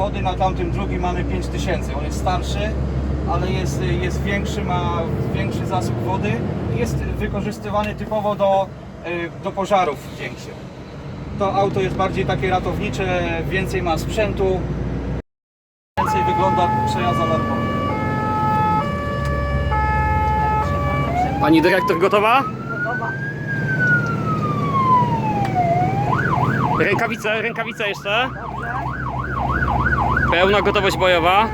Audi 5000. On jest starszy, ale jest, jest większy, ma większy zasób wody i jest wykorzystywany typowo do, y, do pożarów większych. To auto jest bardziej takie ratownicze, więcej ma sprzętu, więcej wygląda przejazd alarmowy. Pani dyrektor gotowa? Rękawice, rękawice jeszcze. Pełna gotowość bojowa.